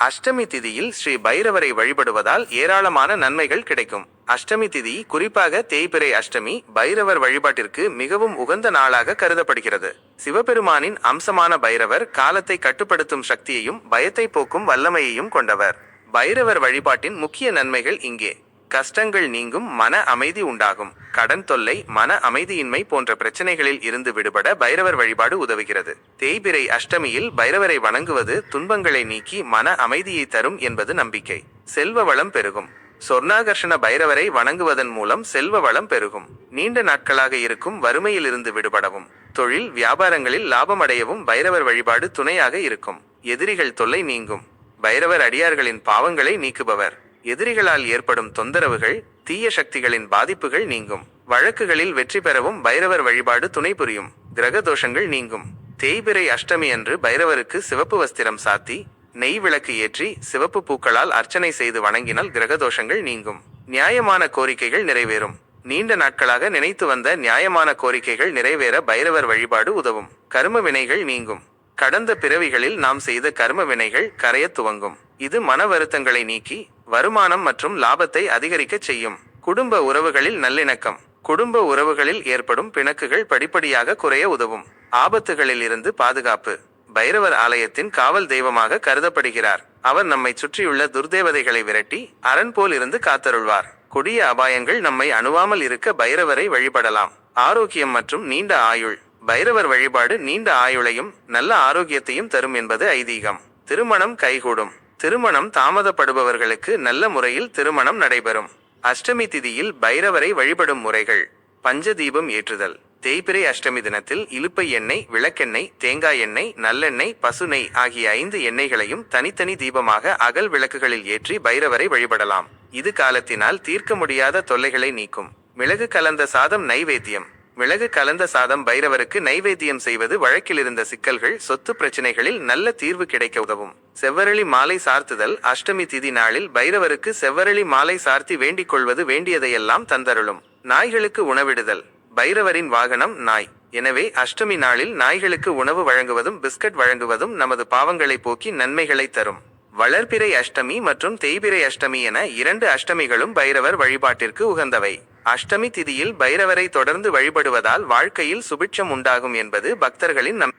அஷ்டமி திதியில் ஸ்ரீ பைரவரை வழிபடுவதால் ஏராளமான நன்மைகள் கிடைக்கும். அஷ்டமி திதி குறிப்பாக தேய்பிறை அஷ்டமி பைரவர் வழிபாட்டிற்கு மிகவும் உகந்த நாளாக கருதப்படுகிறது. சிவபெருமானின் அம்சமான பைரவர் காலத்தை கட்டுப்படுத்தும் சக்தியையும் பயத்தை போக்கும் வல்லமையையும் கொண்டவர். பைரவர் வழிபாட்டின் முக்கிய நன்மைகள் இங்கே. கஷ்டங்கள் நீங்கும் மன அமைதி உண்டாகும். கடன் தொல்லை மன அமைதியின்மை போன்ற பிரச்சனைகளில் இருந்து விடுபட பைரவர் வழிபாடு உதவுகிறது. தேய்பிரை அஷ்டமியில் பைரவரை வணங்குவது துன்பங்களை நீக்கி மன அமைதியை தரும் என்பது நம்பிக்கை. செல்வ வளம் பெருகும். சொர்ணாகர்ஷண பைரவரை வணங்குவதன் மூலம் செல்வ வளம் பெருகும். நீண்ட நாட்களாக இருக்கும் வறுமையிலிருந்து விடுபடவும். தொழில் வியாபாரங்களில் லாபம் அடையவும் பைரவர் வழிபாடு துணையாக இருக்கும். எதிரிகள் தொல்லை நீங்கும். பைரவர் அடியார்களின் பாவங்களை நீக்குபவர். எதிரிகளால் ஏற்படும் தொந்தரவுகள் தீய சக்திகளின் பாதிப்புகள் நீங்கும். வழக்குகளில் வெற்றி பெறவும் பைரவர் வழிபாடு துணை புரியும். கிரக தோஷங்கள் நீங்கும். தேய்பிறை அஷ்டமி அன்று பைரவருக்கு சிவப்பு வஸ்திரம் சாத்தி நெய் விளக்கு ஏற்றி சிவப்பு பூக்களால் அர்ச்சனை செய்து வணங்கினால் கிரக தோஷங்கள் நீங்கும். நியாயமான கோரிக்கைகள் நிறைவேறும். நீண்ட நாட்களாக நினைத்து வந்த நியாயமான கோரிக்கைகள் நிறைவேற பைரவர் வழிபாடு உதவும். கரும வினைகள் நீங்கும். கடந்த பிறவிகளில் நாம் செய்த கர்ம வினைகள் கரையத் துவங்கும். இது மன வருத்தங்களை நீக்கி வருமானம் மற்றும் லாபத்தை அதிகரிக்கச் செய்யும். குடும்ப உறவுகளில் நல்லிணக்கம். குடும்ப உறவுகளில் ஏற்படும் பிணக்குகள் படிப்படியாக குறைய உதவும். ஆபத்துகளில் இருந்து பாதுகாப்பு. பைரவர் ஆலயத்தின் காவல் தெய்வமாக கருதப்படுகிறார். அவர் நம்மை சுற்றியுள்ள துர்தேவதைகளை விரட்டி அரண் போல் இருந்து காத்தருள்வார். கொடிய அபாயங்கள் நம்மை அணுவாமல் இருக்க பைரவரை வழிபடலாம். ஆரோக்கியம் மற்றும் நீண்ட ஆயுள். பைரவர் வழிபாடு நீண்ட ஆயுளையும் நல்ல ஆரோக்கியத்தையும் தரும் என்பது ஐதீகம். திருமணம் கைகூடும். திருமணம் தாமதப்படுபவர்களுக்கு நல்ல முறையில் திருமணம் நடைபெறும். அஷ்டமி திதியில் பைரவரை வழிபடும் முறைகள். பஞ்சதீபம் ஏற்றுதல். தேய்பிரை அஷ்டமி தினத்தில் இலுப்பை எண்ணெய் விளக்கெண்ணெய் தேங்காய் எண்ணெய் நல்லெண்ணெய் பசு நெய் ஆகிய ஐந்து எண்ணெய்களையும் தனித்தனி தீபமாக அகல் விளக்குகளில் ஏற்றி பைரவரை வழிபடலாம். இது காலத்தினால் தீர்க்க முடியாத தொல்லைகளை நீக்கும். மிளகு கலந்த சாதம் நைவேத்தியம். மிளகு கலந்த சாதம் பைரவருக்கு நைவேத்தியம் செய்வது வழக்கில் இருந்த சிக்கல்கள் சொத்து பிரச்சனைகளில் நல்ல தீர்வு கிடைக்க உதவும். செவ்வரளி மாலை சார்த்துதல் அஷ்டமி திதி நாளில் பைரவருக்கு செவ்வரளி மாலை சார்த்தி வேண்டிக் கொள்வது வேண்டியதையெல்லாம் தந்தருளும். நாய்களுக்கு உணவிடுதல் பைரவரின் வாகனம் நாய். எனவே அஷ்டமி நாளில் நாய்களுக்கு உணவு வழங்குவதும் பிஸ்கட் வழங்குவதும் நமது பாவங்களை போக்கி நன்மைகளை தரும். வளர்பிறை அஷ்டமி மற்றும் தேய்பிறை அஷ்டமி என இரண்டு அஷ்டமிகளும் பைரவர் வழிபாட்டிற்கு உகந்தவை. அஷ்டமி திதியில் பைரவரை தொடர்ந்து வழிபடுவதால் வாழ்க்கையில் சுபிட்சம் உண்டாகும் என்பது பக்தர்களின் நம்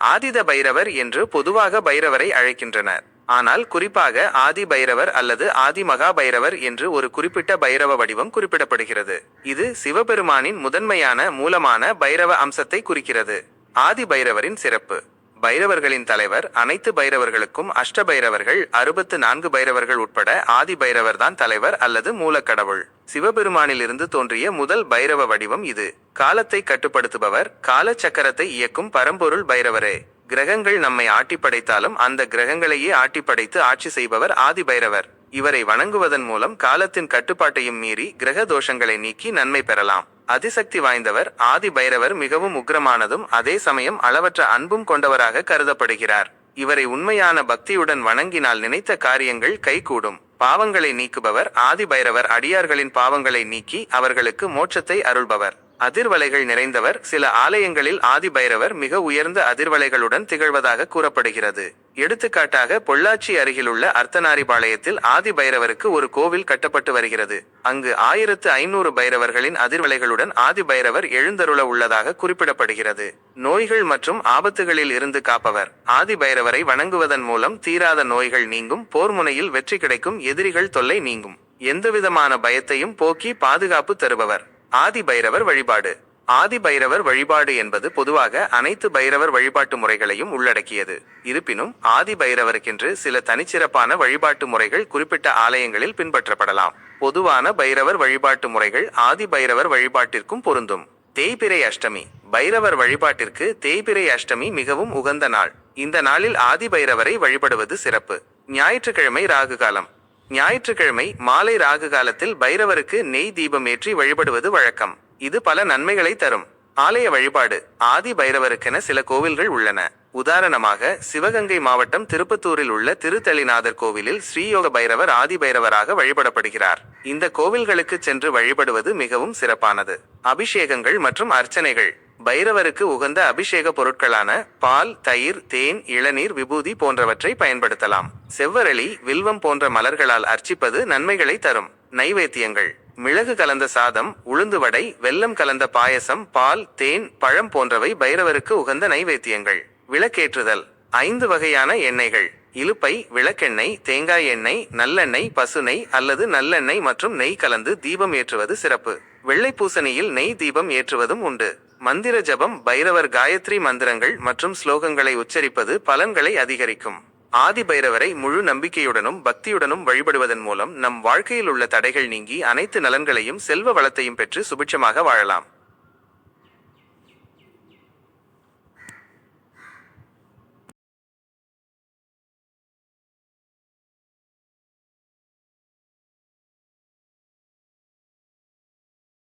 ஆதித பைரவர் என்று பொதுவாக பைரவரை அழைக்கின்றனர். ஆனால் குறிப்பாக ஆதி பைரவர் அல்லது ஆதி மகா பைரவர் என்று ஒரு குறிப்பிட்ட பைரவ வடிவம் குறிப்பிடப்படுகிறது. இது சிவபெருமானின் முதன்மையான மூலமான பைரவ அம்சத்தை குறிக்கிறது. ஆதி பைரவரின் சிறப்பு. பைரவர்களின் தலைவர் அனைத்து பைரவர்களுக்கும் அஷ்ட பைரவர்கள் அறுபத்து நான்கு பைரவர்கள் உட்பட ஆதி பைரவர் தான் தலைவர் அல்லது மூலக்கடவுள். சிவபெருமானிலிருந்து தோன்றிய முதல் பைரவ வடிவம் இது. காலத்தை கட்டுப்படுத்துபவர் கால சக்கரத்தை இயக்கும் பரம்பொருள் பைரவரே. கிரகங்கள் நம்மை ஆட்டி படைத்தாலும் அந்த கிரகங்களையே ஆட்டி படைத்து ஆட்சி செய்பவர் ஆதி பைரவர். இவரை வணங்குவதன் மூலம் காலத்தின் கட்டுப்பாட்டையும் மீறி கிரக தோஷங்களை நீக்கி நன்மை பெறலாம். அதிசக்தி வாய்ந்தவர் ஆதி பைரவர் மிகவும் உக்கிரமானதும் அதே சமயம் அளவற்ற அன்பும் கொண்டவராக கருதப்படுகிறார். இவரை உண்மையான பக்தியுடன் வணங்கினால் நினைத்த காரியங்கள் கைகூடும். பாவங்களை நீக்குபவர் ஆதி பைரவர் அடியார்களின் பாவங்களை நீக்கி அவர்களுக்கு மோட்சத்தை அருள்பவர். அதிர்வலைகள் நிறைந்தவர் சில ஆலயங்களில் ஆதி பைரவர் மிக உயர்ந்த அதிர்வலைகளுடன் திகழ்வதாக கூறப்படுகிறது. எடுத்துக்காட்டாக பொள்ளாச்சி அருகிலுள்ள அர்த்தநாரிபாளையத்தில் ஆதி பைரவருக்கு ஒரு கோவில் கட்டப்பட்டு வருகிறது. அங்கு ஆயிரத்து ஐநூறு பைரவர்களின் அதிர்வலைகளுடன் ஆதி பைரவர் எழுந்தருள உள்ளதாக குறிப்பிடப்படுகிறது. நோய்கள் மற்றும் ஆபத்துகளில் இருந்து காப்பவர். ஆதி பைரவரை வணங்குவதன் மூலம் தீராத நோய்கள் நீங்கும் போர் முனையில் வெற்றி கிடைக்கும் எதிரிகள் தொல்லை நீங்கும். எந்தவிதமான பயத்தையும் போக்கி பாதுகாப்பு தருபவர். ஆதி பைரவர் வழிபாடு. ஆதி பைரவர் வழிபாடு என்பது பொதுவாக அனைத்து பைரவர் வழிபாட்டு முறைகளையும் உள்ளடக்கியது. இருப்பினும் ஆதி பைரவருக்கென்று சில தனிச்சிறப்பான வழிபாட்டு முறைகள் குறிப்பிட்ட ஆலயங்களில் பின்பற்றப்படலாம். பொதுவான பைரவர் வழிபாட்டு முறைகள் ஆதி பைரவர் வழிபாட்டிற்கும் பொருந்தும். தேய்பிரை அஷ்டமி. பைரவர் வழிபாட்டிற்கு தேய்பிரை அஷ்டமி மிகவும் உகந்த நாள். இந்த நாளில் ஆதி பைரவரை வழிபடுவது சிறப்பு. ஞாயிற்றுக்கிழமை ராகு காலம் ஞாயிற்றுக்கிழமை மாலை ராகு காலத்தில் பைரவருக்கு நெய் தீபம் ஏற்றி வழிபடுவது வழக்கம். இது பல நன்மைகளை தரும். ஆலய வழிபாடு ஆதி பைரவருக்கென சில கோவில்கள் உள்ளன. உதாரணமாக சிவகங்கை மாவட்டம் திருப்பத்தூரில் உள்ள திருத்தளிநாதர் கோவிலில் ஸ்ரீயோக பைரவர் ஆதி பைரவராக வழிபடப்படுகிறார். இந்த கோவில்களுக்கு சென்று வழிபடுவது மிகவும் சிறப்பானது. அபிஷேகங்கள் மற்றும் அர்ச்சனைகள். பைரவருக்கு உகந்த அபிஷேக பொருட்களான பால் தயிர் தேன் இளநீர் விபூதி போன்றவற்றை பயன்படுத்தலாம். செவ்வரளி வில்வம் போன்ற மலர்களால் அர்ச்சிப்பது நன்மைகளை தரும். நைவேத்தியங்கள். மிளகு கலந்த சாதம் உளுந்து வடை வெல்லம் கலந்த பாயசம் பால் தேன் பழம் போன்றவை பைரவருக்கு உகந்த நைவேத்தியங்கள். விளக்கேற்றுதல். ஐந்து வகையான எண்ணெய்கள். இலுப்பை விளக்கெண்ணெய் தேங்காய் எண்ணெய் நல்லெண்ணெய் பசுநெய் அல்லது நல்லெண்ணெய் மற்றும் நெய் கலந்து தீபம் ஏற்றுவது சிறப்பு. வெள்ளை பூசணியில் நெய் தீபம் ஏற்றுவதும் உண்டு. மந்திர ஜபம் பைரவர் காயத்ரி மந்திரங்கள் மற்றும் ஸ்லோகங்களை உச்சரிப்பது பலன்களை அதிகரிக்கும். ஆதி பைரவரை முழு நம்பிக்கையுடனும் பக்தியுடனும் வழிபடுவதன் மூலம் நம் வாழ்க்கையில் உள்ள தடைகள் நீங்கி அனைத்து நலன்களையும் செல்வ வளத்தையும் பெற்று சுபிட்சமாக வாழலாம்.